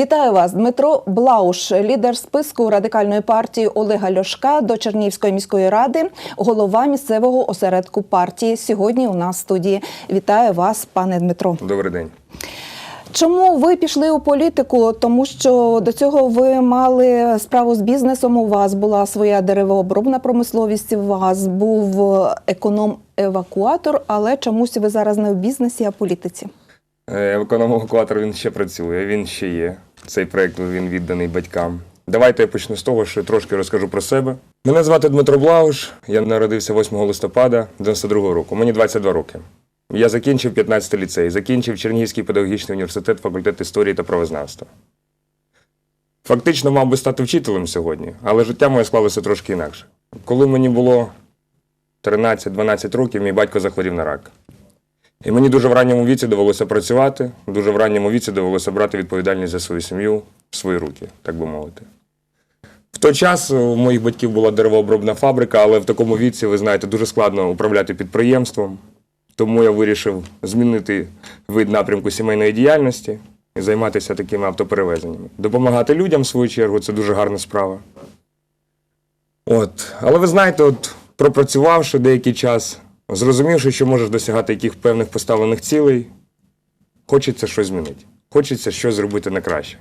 Вітаю вас, Дмитро Блауш, лідер списку радикальної партії Олега Ляшка до Чернігівської міської ради, голова місцевого осередку партії. Сьогодні у нас в студії. Вітаю вас, пане Дмитро. Добрий день. Чому ви пішли у політику? Тому що до цього ви мали справу з бізнесом. У вас була своя деревообробна промисловість. У вас був економ-евакуатор, але чомусь ви зараз не в бізнесі, а в політиці. Е, Економ-евакуатор він ще працює, він ще є. Цей проєкт він відданий батькам. Давайте я почну з того, що трошки розкажу про себе. Мене звати Дмитро Блауш, я народився 8 листопада 92 року. Мені 22 роки. Я закінчив 15 ліцей, закінчив Чернігівський педагогічний університет, факультет історії та правознавства. Фактично мав би стати вчителем сьогодні, але життя моє склалося трошки інакше. Коли мені було 13-12 років, мій батько захворів на рак. І мені дуже в ранньому віці довелося працювати, дуже в ранньому віці довелося брати відповідальність за свою сім'ю в свої руки, так би мовити. В той час у моїх батьків була деревообробна фабрика, але в такому віці, ви знаєте, дуже складно управляти підприємством. Тому я вирішив змінити вид напрямку сімейної діяльності і займатися такими автоперевезеннями. Допомагати людям, в свою чергу, це дуже гарна справа. От. Але ви знаєте, от, пропрацювавши деякий час, зрозумівши, що можеш досягати яких певних поставлених цілей, хочеться щось змінити. Хочеться щось зробити на краще.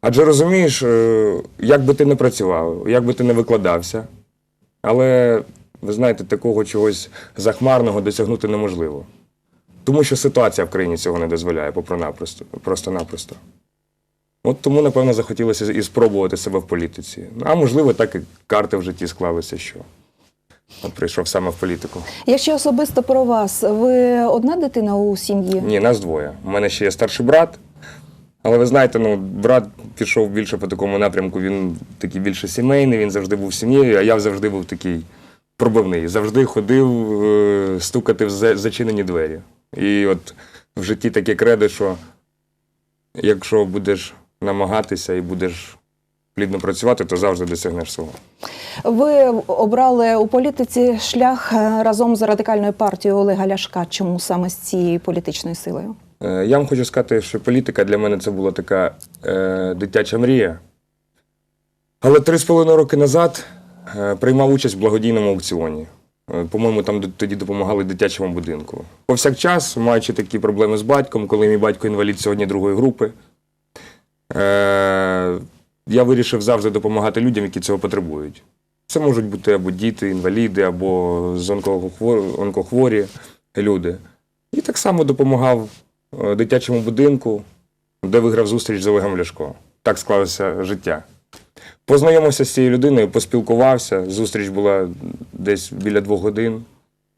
Адже розумієш, е, як би ти не працював, як би ти не викладався, але ви знаєте, такого чогось захмарного досягнути неможливо. Тому що ситуація в країні цього не дозволяє просто-напросто. Просто-напросто. От тому, напевно, захотілося і спробувати себе в політиці. А можливо, так і карти в житті склалися, що прийшов саме в політику. Якщо особисто про вас, ви одна дитина у сім'ї? Ні, нас двоє. У мене ще є старший брат. Але ви знаєте, ну, брат пішов більше по такому напрямку, він такий більше сімейний, він завжди був сім'єю, а я завжди був такий пробивний. Завжди ходив е, стукати в за- зачинені двері. І от в житті таке кредо, що якщо будеш намагатися і будеш плідно працювати, то завжди досягнеш свого. Ви обрали у політиці шлях е, разом з радикальною партією Олега Ляшка. Чому саме з цією політичною силою? Е, Я вам хочу сказати, що політика для мене це була така е, дитяча мрія. Але три з половиною роки назад е, приймав участь в благодійному аукціоні. Е, По-моєму, там тоді допомагали дитячому будинку. Повсякчас, маючи такі проблеми з батьком, коли мій батько інвалід сьогодні другої групи, е, я вирішив завжди допомагати людям, які цього потребують. Це можуть бути або діти, інваліди, або з онкохвор- онкохворі люди. І так само допомагав е, дитячому будинку, де виграв зустріч з Олегом Ляшко. Так склалося життя. Познайомився з цією людиною, поспілкувався. Зустріч була десь біля двох годин.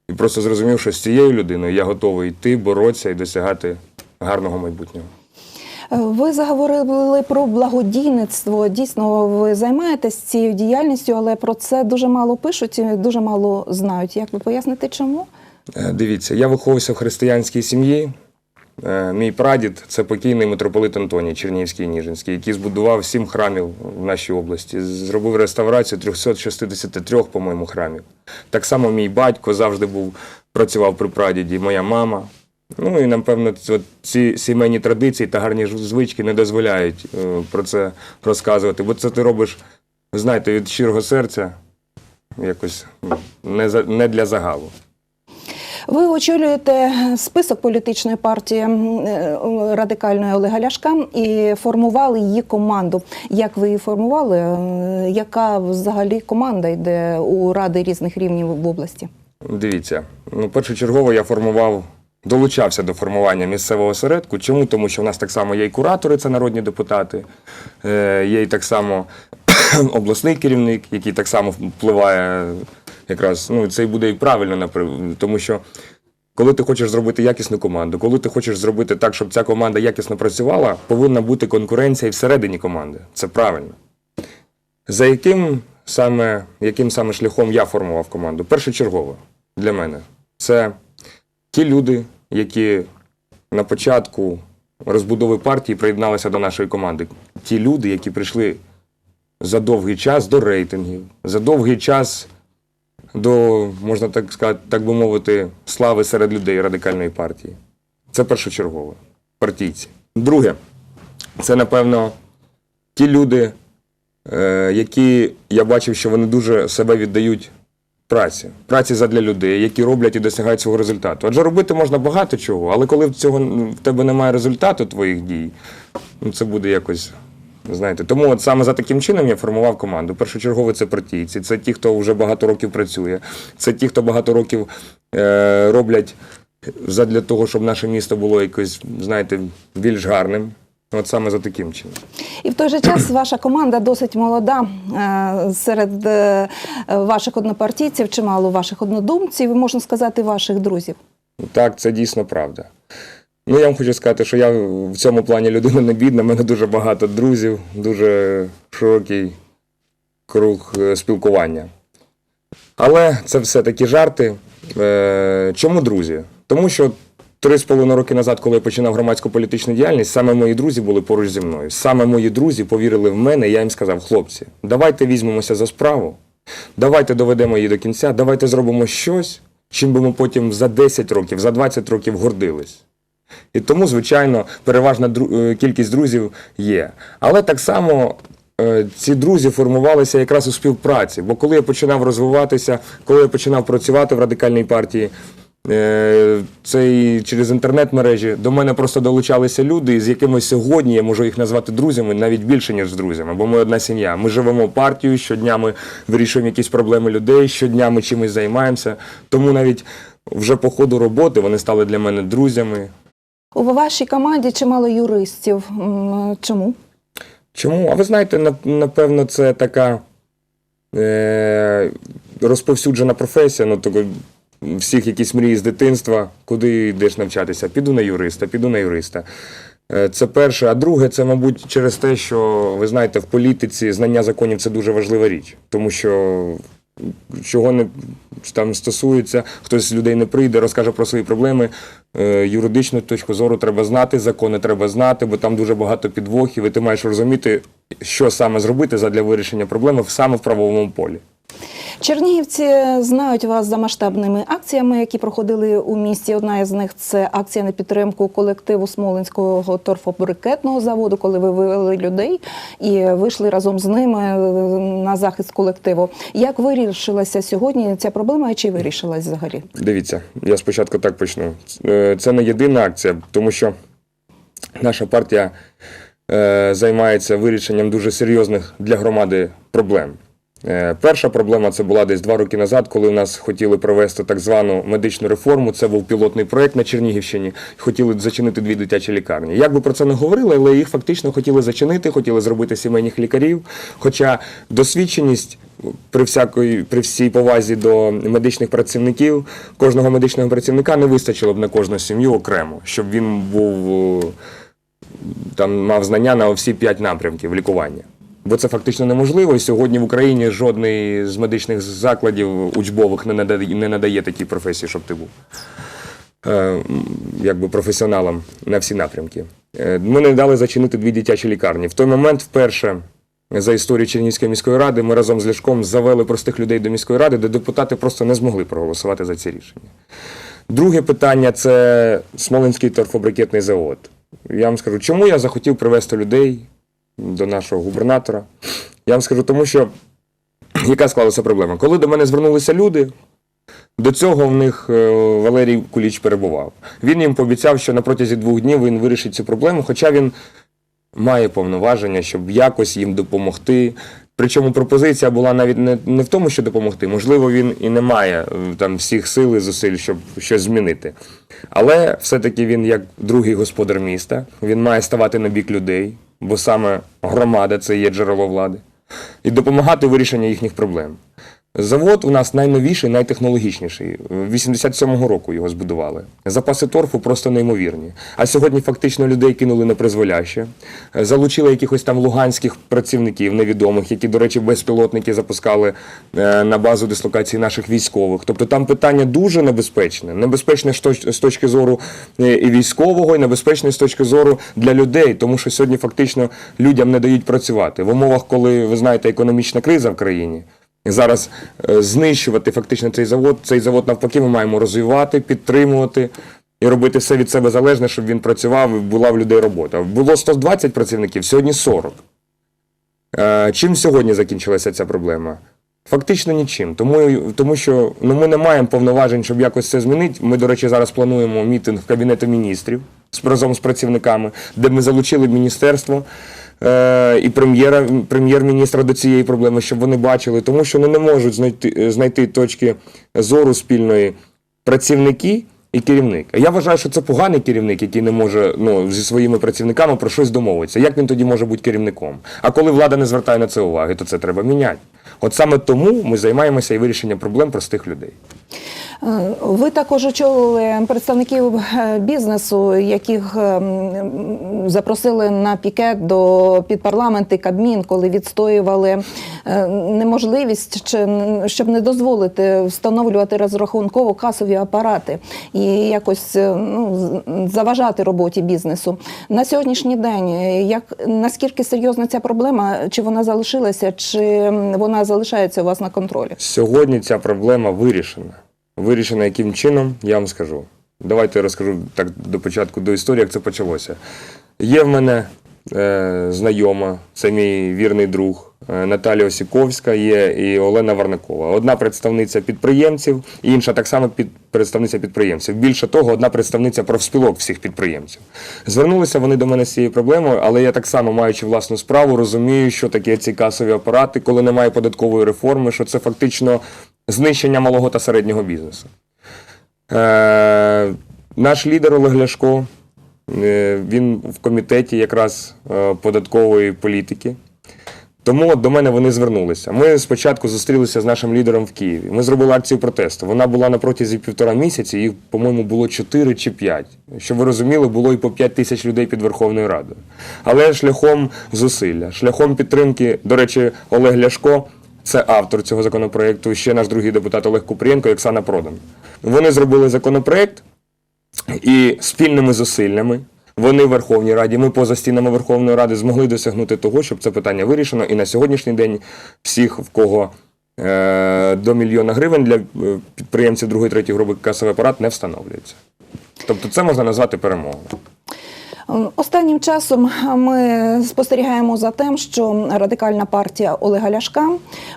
І просто зрозумів, що з цією людиною я готовий йти, боротися і досягати гарного майбутнього. Е, Ви заговорили про благодійництво. Дійсно, ви займаєтесь цією діяльністю, але про це дуже мало пишуть і дуже мало знають. Як ви поясните, чому? Е, Дивіться, я виховувався в християнській сім'ї. Е, Мій прадід це покійний митрополит Антоній Чернігівський Ніжинський, який збудував сім храмів в нашій області. Зробив реставрацію 363, по-моєму, храмів. Так само мій батько завжди був, працював при прадіді, моя мама. Ну і напевно, ці сімейні традиції та гарні звички не дозволяють е, про це розказувати. Бо це ти робиш, знаєте, від щирого серця, якось не, за, не для загалу. Ви очолюєте список політичної партії е, радикальної Олега Ляшка і формували її команду. Як ви її формували? Е, Яка взагалі команда йде у ради різних рівнів в області? Дивіться, ну, першочергово я формував, долучався до формування місцевого осередку. Чому? Тому що в нас так само є і куратори, це народні депутати, е, є і так само обласний керівник, який так само впливає якраз, ну, це і буде і правильно, тому що коли ти хочеш зробити якісну команду, коли ти хочеш зробити так, щоб ця команда якісно працювала, повинна бути конкуренція і всередині команди. Це правильно. За яким саме, яким саме шляхом я формував команду? Першочергово для мене це ті люди, які на початку розбудови партії приєдналися до нашої команди. Ті люди, які прийшли за довгий час до рейтингів, за довгий час до, можна так сказати, так би мовити, слави серед людей радикальної партії. Це першочергово. Партійці. Друге, це, напевно, ті люди, е, які я бачив, що вони дуже себе віддають праці, праці задля людей, які роблять і досягають свого результату. Адже робити можна багато чого, але коли в цього в тебе немає результату твоїх дій, ну це буде якось. Знаєте, тому от саме за таким чином я формував команду. Першочергово це партійці, це ті, хто вже багато років працює, це ті, хто багато років е, роблять задля того, щоб наше місто було якось, знаєте, більш гарним. От саме за таким чином. І в той же час ваша команда досить молода. Е, Серед е, ваших однопартійців чимало ваших однодумців, можна сказати, ваших друзів. Так, це дійсно правда. Ну, я вам хочу сказати, що я в цьому плані людина не бідна, в мене дуже багато друзів, дуже широкий круг е, спілкування. Але це все такі жарти. Чому друзі? Тому що три з половиною роки назад, коли я починав громадську політичну діяльність, саме мої друзі були поруч зі мною. Саме мої друзі повірили в мене, і я їм сказав: хлопці, давайте візьмемося за справу, давайте доведемо її до кінця, давайте зробимо щось, чим би ми потім за 10 років, за 20 років гордились. І тому, звичайно, переважна дру- е, кількість друзів є. Але так само е, ці друзі формувалися якраз у співпраці. Бо коли я починав розвиватися, коли я починав працювати в радикальній партії, це і через інтернет-мережі, до мене просто долучалися люди, з якими сьогодні я можу їх назвати друзями навіть більше, ніж з друзями, бо ми одна сім'я. Ми живемо партією, щодня ми вирішуємо якісь проблеми людей, щодня ми чимось займаємося. Тому навіть вже по ходу роботи вони стали для мене друзями, У вашій команді чимало юристів. Чому? Чому? А ви знаєте, напевно, це така е, розповсюджена професія. Ну, всіх якісь мрії з дитинства, куди йдеш навчатися? Піду на юриста, піду на юриста. Е, Це перше. А друге, це, мабуть, через те, що ви знаєте, в політиці знання законів це дуже важлива річ, тому що чого не там стосується, хтось з людей не прийде, розкаже про свої проблеми. Е, Юридичну точку зору треба знати, закони треба знати, бо там дуже багато підвохів, і ти маєш розуміти, що саме зробити задля вирішення проблеми саме в правовому полі. Чернігівці знають вас за масштабними акціями, які проходили у місті. Одна із них це акція на підтримку колективу Смолинського торфобрикетного заводу, коли ви вивели людей і вийшли разом з ними е, на захист колективу. Як вирішилася сьогодні ця проблема і чи вирішилась взагалі? Дивіться, я спочатку так почну. Е, Це не єдина акція, тому що наша партія е, займається вирішенням дуже серйозних для громади проблем. Е, Перша проблема це була десь два роки назад, коли в нас хотіли провести так звану медичну реформу. Це був пілотний проект на Чернігівщині. Хотіли зачинити дві дитячі лікарні. Як би про це не говорили, але їх фактично хотіли зачинити, хотіли зробити сімейних лікарів. Хоча досвідченість при всякої при всій повазі до медичних працівників, кожного медичного працівника не вистачило б на кожну сім'ю окремо, щоб він був е, там мав знання на всі п'ять напрямків лікування. Бо це фактично неможливо. І сьогодні в Україні жодний з медичних закладів учбових не надає, не надає такій професії, щоб ти був е, якби професіоналом на всі напрямки. Е, Ми не дали зачинити дві дитячі лікарні. В той момент вперше за історію Чернігівської міської ради ми разом з Ляшком завели простих людей до міської ради, де депутати просто не змогли проголосувати за ці рішення. Друге питання це Смоленський торфобрикетний завод. Я вам скажу, чому я захотів привезти людей до нашого губернатора. Я вам скажу, тому що яка склалася проблема? Коли до мене звернулися люди, до цього в них е, Валерій Куліч перебував. Він їм пообіцяв, що на протязі двох днів він вирішить цю проблему, хоча він має повноваження, щоб якось їм допомогти. Причому пропозиція була навіть не, не в тому, що допомогти. Можливо, він і не має е, там всіх сил і зусиль, щоб щось змінити. Але все-таки він, як другий господар міста, він має ставати на бік людей, бо саме громада це є джерело влади, і допомагати вирішенні їхніх проблем. Завод у нас найновіший, найтехнологічніший. 87-го року його збудували. Запаси торфу просто неймовірні. А сьогодні фактично людей кинули на призволяще. Залучили якихось там луганських працівників невідомих, які, до речі, безпілотники запускали е, на базу дислокації наших військових. Тобто там питання дуже небезпечне. Небезпечне з точки зору е, і військового, і небезпечне з точки зору для людей, тому що сьогодні фактично людям не дають працювати в умовах, коли ви знаєте, економічна криза в країні. Зараз е, знищувати фактично цей завод. Цей завод навпаки ми маємо розвивати, підтримувати. і робити все від себе залежне, щоб він працював і була в людей робота. Було 120 працівників, сьогодні 40. Е, Чим сьогодні закінчилася ця проблема? Фактично нічим. Тому, тому що ну, ми не маємо повноважень, щоб якось це змінити. Ми, до речі, зараз плануємо мітинг в Кабінету міністрів разом з працівниками, де ми залучили міністерство і прем'єра, прем'єр-міністра до цієї проблеми, щоб вони бачили, тому що ну, не можуть знайти, знайти точки зору спільної працівники і керівник. Я вважаю, що це поганий керівник, який не може ну, зі своїми працівниками про щось домовитися. Як він тоді може бути керівником? А коли влада не звертає на це уваги, то це треба міняти. От саме тому ми займаємося і вирішенням проблем простих людей. Е, Ви також очолили представників е, бізнесу, яких е, запросили на пікет до підпарламенту Кабмін, коли відстоювали неможливість, чи щоб не дозволити встановлювати розрахунково-касові апарати і якось ну, заважати роботі бізнесу. На сьогоднішній день, як наскільки серйозна ця проблема, чи вона залишилася, чи вона залишається у вас на контролі? Сьогодні ця проблема вирішена. Вирішена яким чином, я вам скажу. Давайте я розкажу так до початку до історії, як це почалося. Є в мене е, знайома, це мій вірний друг е, Наталія Осіковська, є і Олена Варнакова. Одна представниця підприємців, інша так само під, представниця підприємців. Більше того, одна представниця профспілок всіх підприємців. Звернулися вони до мене з цією проблемою, але я так само, маючи власну справу, розумію, що таке ці касові апарати, коли немає податкової реформи, що це фактично знищення малого та середнього бізнесу. Е, наш лідер Олег Ляшко, е, він в комітеті якраз е, податкової політики. Тому до мене вони звернулися. Ми спочатку зустрілися з нашим лідером в Києві. Ми зробили акцію протесту. Вона була на протязі півтора місяці, їх, по-моєму, було 4 чи 5. Щоб ви розуміли, було і по 5 тисяч людей під Верховною Радою. Але шляхом зусилля, шляхом підтримки, до речі, Олег Ляшко. Це автор цього законопроекту, ще наш другий депутат Олег Купрієнко і Оксана Продан. Вони зробили законопроект, і спільними зусиллями вони в Верховній Раді, ми поза стінами Верховної Ради змогли досягнути того, щоб це питання вирішено. І на сьогоднішній день всіх, в кого е, до мільйона гривень для е, підприємців другої третьої групи касовий апарат не встановлюється. Тобто це можна назвати перемогою. Останнім часом ми спостерігаємо за тим, що радикальна партія Олега Ляшка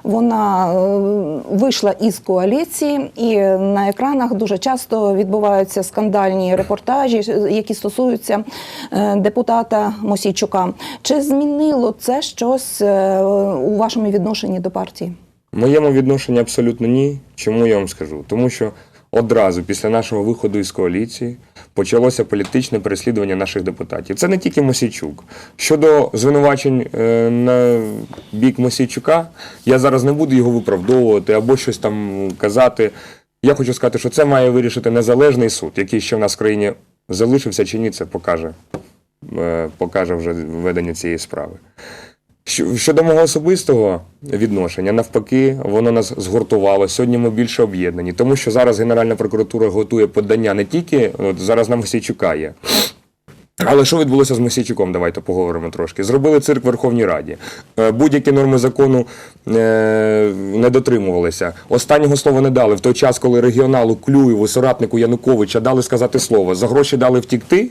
вона е, вийшла із коаліції, і на екранах дуже часто відбуваються скандальні репортажі, які стосуються е, депутата Мосійчука. Чи змінило це щось е, у вашому відношенні до партії? Моєму відношенні абсолютно ні. Чому я вам скажу? Тому що одразу після нашого виходу із коаліції почалося політичне переслідування наших депутатів. Це не тільки Мосійчук. Щодо звинувачень е, на бік Мосійчука, я зараз не буду його виправдовувати або щось там казати. Я хочу сказати, що це має вирішити незалежний суд, який ще в нас в країні залишився чи ні, це покаже, е, покаже вже ведення цієї справи. Що- Щодо мого особистого відношення, навпаки, воно нас згуртувало. Сьогодні ми більше об'єднані, тому що зараз Генеральна прокуратура готує подання не тільки от зараз на Мосійчука є. Але що відбулося з Мосійчуком? Давайте поговоримо трошки. Зробили цирк в Верховній Раді. Е, Будь-які норми закону е, не дотримувалися. Останнього слова не дали. В той час, коли регіоналу Клюєву, соратнику Януковича дали сказати слово, за гроші дали втікти,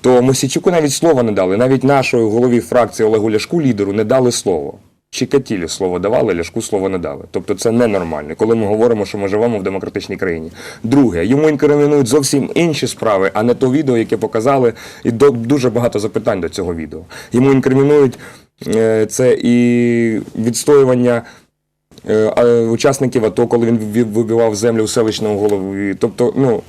то Мосійчуку навіть слова не дали. Навіть нашої голові фракції Олегу Ляшку, лідеру, не дали слово. Чикатілі слово давали, Ляшку слово не дали. Тобто це ненормально, коли ми говоримо, що ми живемо в демократичній країні. Друге, йому інкримінують зовсім інші справи, а не то відео, яке показали, і до, дуже багато запитань до цього відео. Йому інкримінують е, це і відстоювання е, учасників АТО, коли він вибивав землю у селищному голові. Тобто, ну.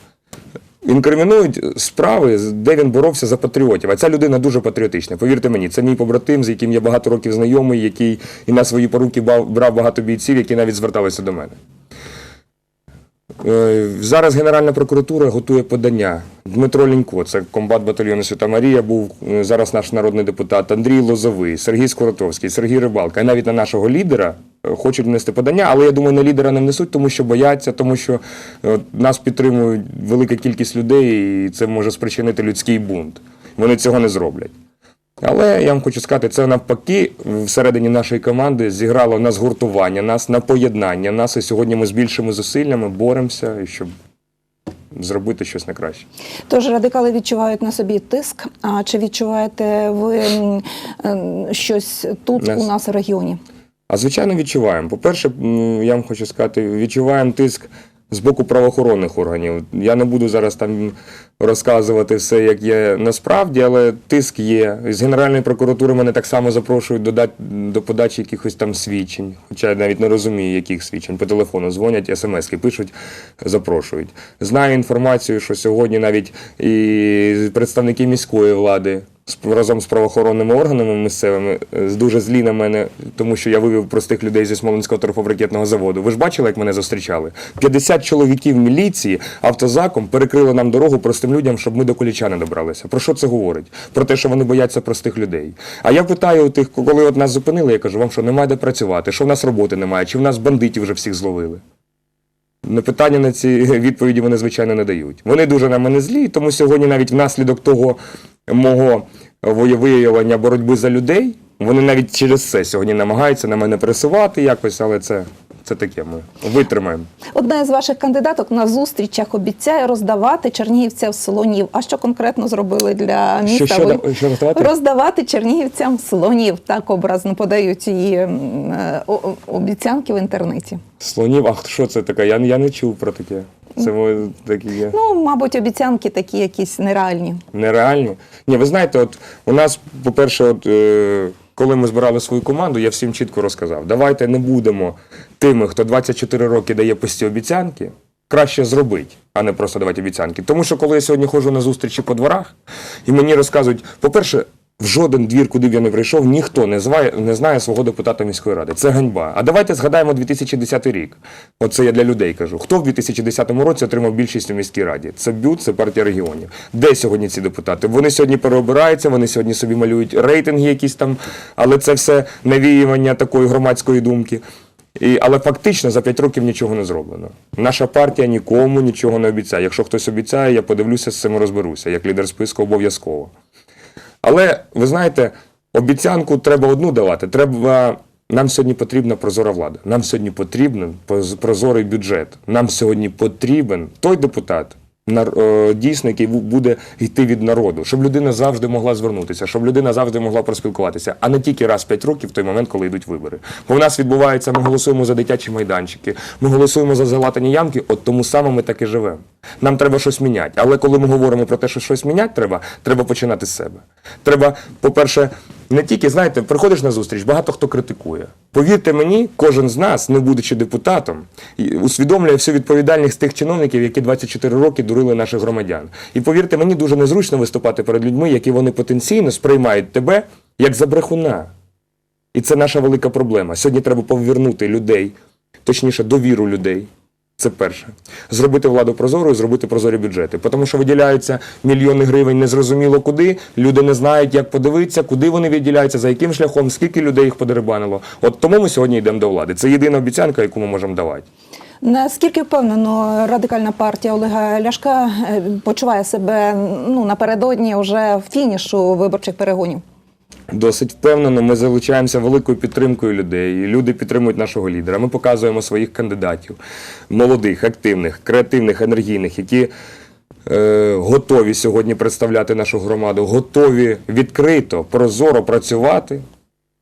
Інкримінують справи, де він боровся за патріотів. А ця людина дуже патріотична. Повірте мені, це мій побратим, з яким я багато років знайомий, який і на свої поруки брав багато бійців, які навіть зверталися до мене. Е, Зараз Генеральна прокуратура готує подання. Дмитро Лінько, це комбат батальйону Свята Марія, був е, зараз наш народний депутат Андрій Лозовий, Сергій Скоротовський, Сергій Рибалка. І навіть на нашого лідера е, хочуть внести подання, але я думаю, на лідера не внесуть, тому що бояться, тому що е, нас підтримують велика кількість людей, і це може спричинити людський бунт. Вони цього не зроблять. Але я вам хочу сказати, це навпаки всередині нашої команди зіграло на згуртування нас, на поєднання нас. І сьогодні ми з більшими зусиллями боремося, щоб зробити щось на краще. Тож радикали відчувають на собі тиск. А чи відчуваєте ви ем, щось тут Нас- у нас в регіоні? А звичайно, відчуваємо. По-перше, м, я вам хочу сказати, відчуваємо тиск з боку правоохоронних органів. Я не буду зараз там розказувати все, як є насправді, але тиск є. З Генеральної прокуратури мене так само запрошують додати до подачі якихось там свідчень. Хоча я навіть не розумію, яких свідчень. По телефону дзвонять, смски пишуть, запрошують. Знаю інформацію, що сьогодні навіть і представники міської влади разом з правоохоронними органами місцевими е, дуже злі на мене, тому що я вивів простих людей зі Смоленського торфобрикетного заводу. Ви ж бачили, як мене зустрічали? 50 чоловіків міліції автозаком перекрили нам дорогу простим людям, щоб ми до Коліча не добралися. Про що це говорить? Про те, що вони бояться простих людей. А я питаю у тих, коли от нас зупинили, я кажу, вам що немає де працювати, що в нас роботи немає, чи в нас бандитів вже всіх зловили? На питання на ці відповіді вони, звичайно, не дають. Вони дуже на мене злі, тому сьогодні навіть внаслідок того мого виявлення боротьби за людей, вони навіть через це сьогодні намагаються на мене пресувати якось, але це, це таке ми витримаємо. Одна із ваших кандидаток на зустрічах обіцяє роздавати чернігівцям слонів. А що конкретно зробили для міста? Що, що, Ви- що роздавати? Роздавати чернігівцям слонів. Так образно подають її е, обіцянки в інтернеті. Слонів, ах, що це таке? Я, я не чув про таке. Це ми такі є. Ну, мабуть, обіцянки такі якісь нереальні. нереальні. Ні, ви знаєте, от у нас, по-перше, от, е, коли ми збирали свою команду, я всім чітко розказав: давайте не будемо тими, хто 24 роки дає пусті обіцянки. Краще зробити, а не просто давати обіцянки. Тому що коли я сьогодні ходжу на зустрічі по дворах, і мені розказують, по-перше, в жоден двір, куди б я не прийшов, ніхто не знає, не знає свого депутата міської ради. Це ганьба. А давайте згадаємо 2010 рік. Оце я для людей кажу. Хто в 2010 році отримав більшість у міській раді? Це БЮТ, це партія регіонів. Де сьогодні ці депутати? Вони сьогодні переобираються, вони сьогодні собі малюють рейтинги якісь там, але це все навіювання такої громадської думки. І, але фактично за 5 років нічого не зроблено. Наша партія нікому нічого не обіцяє. Якщо хтось обіцяє, я подивлюся з цим розберуся, як лідер списку обов'язково. Але ви знаєте, обіцянку треба одну давати. Треба. Нам сьогодні потрібна прозора влада. Нам сьогодні потрібен прозорий бюджет. Нам сьогодні потрібен той депутат, дійсно, який буде йти від народу, щоб людина завжди могла звернутися, щоб людина завжди могла проспілкуватися, а не тільки раз 5 років в той момент, коли йдуть вибори. Бо в нас відбувається, ми голосуємо за дитячі майданчики, ми голосуємо за залатані ямки, от тому саме ми так і живемо. Нам треба щось міняти. Але коли ми говоримо про те, що щось міняти треба, треба починати з себе. Треба, по-перше, не тільки, знаєте, приходиш на зустріч, багато хто критикує. Повірте мені, кожен з нас, не будучи депутатом, усвідомлює всю відповідальність тих чиновників, які 24 роки дурили наших громадян. І повірте мені, дуже незручно виступати перед людьми, які вони потенційно сприймають тебе як за брехуна. І це наша велика проблема. Сьогодні треба повернути людей, точніше, довіру людей. Це перше. Зробити владу прозорою, зробити прозорі бюджети. Тому що виділяються мільйони гривень незрозуміло куди. Люди не знають, як подивитися, куди вони виділяються, за яким шляхом, скільки людей їх подерибанило. От тому ми сьогодні йдемо до влади. Це єдина обіцянка, яку ми можемо давати. Наскільки впевнено радикальна партія Олега Ляшка е, почуває себе ну напередодні вже фінішу виборчих перегонів? Досить впевнено, ми залучаємося великою підтримкою людей. і Люди підтримують нашого лідера. Ми показуємо своїх кандидатів, молодих, активних, креативних, енергійних, які е, готові сьогодні представляти нашу громаду, готові відкрито, прозоро працювати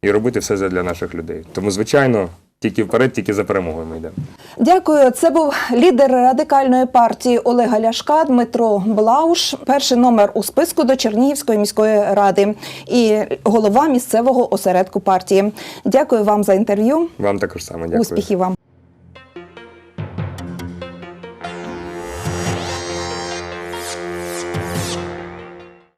і робити все для наших людей. Тому, звичайно, тільки вперед, тільки за перемогою ми йдемо. Дякую. Це був лідер радикальної партії Олега Ляшка Дмитро Блауш. Перший номер у списку до Чернігівської міської ради і голова місцевого осередку партії. Дякую вам за інтерв'ю. Вам також саме дякую. Успіхів вам.